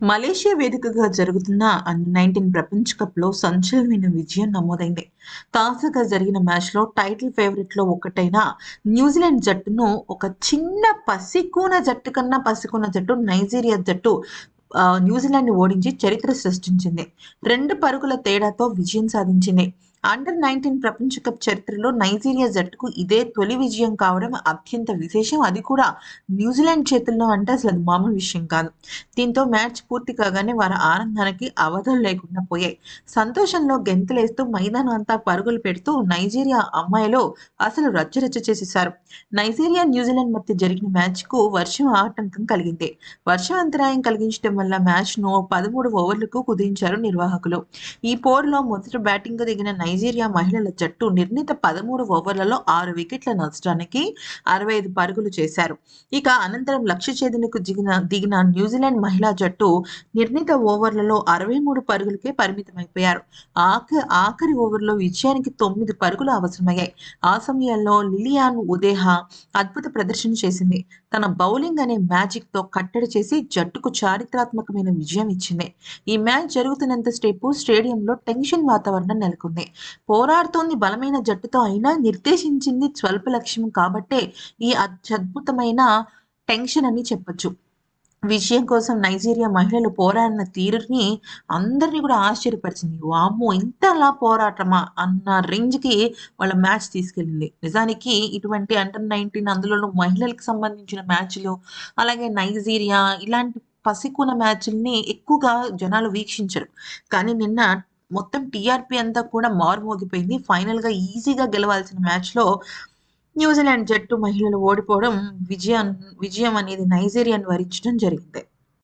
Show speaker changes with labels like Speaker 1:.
Speaker 1: Malaysia వేదికగా జరుగుతున్న under nineteen ప్రపంచ కప్లో సంచలనమైన విజయం నమోదైంది. తాజాగా జరిగిన మ్యాచ్లో టైటిల్ ఫేవరెట్లో ఒకటైన న్యూజిలాండ్ జట్టును ఒక చిన్న పసికూన జట్టు కన్నా పసికూన జట్టు నైజీరియా జట్టు న్యూజిలాండ్ ఓడించి చరిత్ర సృష్టించింది. రెండు పరుగుల తేడాతో విజయం సాధించింది. అండర్ నైన్టీన్ ప్రపంచ కప్ చరిత్రలో నైజీరియా జట్టుకు ఇదే తొలి విజయం కావడం అత్యంత విశేషం. అది కూడా న్యూజిలాండ్ చేతుల్లో అంటే అసలు అది మామూలు విషయం కాదు. దీంతో మ్యాచ్ పూర్తి కాగానే వారి ఆనందానికి అవధులు లేకుండా పోయాయి. సంతోషంలో గెంతులేస్తూ మైదానం అంతా పరుగులు పెడుతూ నైజీరియా అమ్మాయిలో అసలు రచ్చరచ్చ చేసేశారు. నైజీరియా న్యూజిలాండ్ మధ్య జరిగిన మ్యాచ్కు వర్షం ఆటంకం కలిగింది. వర్షం అంతరాయం కలిగించడం వల్ల మ్యాచ్ను పదమూడు ఓవర్లకు కుదించారు నిర్వాహకులు. ఈ పోరులో మొదట బ్యాటింగ్ దిగిన నైజీరియా నైజీరియా మహిళల జట్టు నిర్ణీత పదమూడు ఓవర్లలో ఆరు వికెట్ల నష్టానికి అరవై ఐదు పరుగులు చేశారు. ఇక అనంతరం లక్ష్య ఛేదనకు దిగిన దిగిన న్యూజిలాండ్ మహిళా జట్టు నిర్ణీత ఓవర్లలో అరవై మూడు పరుగులకే పరిమితమైపోయారు. ఆఖ ఆఖరి ఓవర్లో విజయానికి తొమ్మిది పరుగులు అవసరమయ్యాయి. ఆ సమయంలో లిలియాన్ ఉదేహా అద్భుత ప్రదర్శన చేసింది. తన బౌలింగ్ అనే మ్యాజిక్తో కట్టడి చేసి జట్టుకు చారిత్రాత్మకమైన విజయం ఇచ్చింది. ఈ మ్యాచ్ జరుగుతున్నంత స్టేపు స్టేడియంలో టెన్షన్ వాతావరణం నెలకొంది. పోరాడుతోంది బలమైన జట్టుతో అయినా నిర్దేశించింది స్వల్ప లక్ష్యం కాబట్టే ఈ అత్యద్భుతమైన టెన్షన్ అని చెప్పొచ్చు. విజయం కోసం నైజీరియా మహిళలు పోరాడిన తీరుని అందరినీ కూడా ఆశ్చర్యపరిచింది. వామ్మో ఇంతలా పోరాటమా అన్న రేంజ్కి వాళ్ళ మ్యాచ్ తీసుకెళ్ళింది. నిజానికి ఇటువంటి అండర్ నైన్టీన్ అందులోనూ మహిళలకు సంబంధించిన మ్యాచ్లు అలాగే నైజీరియా ఇలాంటి పసికున్న మ్యాచ్ల్ని ఎక్కువగా జనాలు వీక్షించరు. కానీ నిన్న మొత్తం టీఆర్పీ అంతా కూడా మారుమోగిపోయింది. ఫైనల్గా ఈజీగా గెలవాల్సిన మ్యాచ్లో న్యూజిలాండ్ జట్టు మహిళలు ఓడిపోవడం విజయం విజయం అనేది నైజీరియాను వరించడం జరిగింది.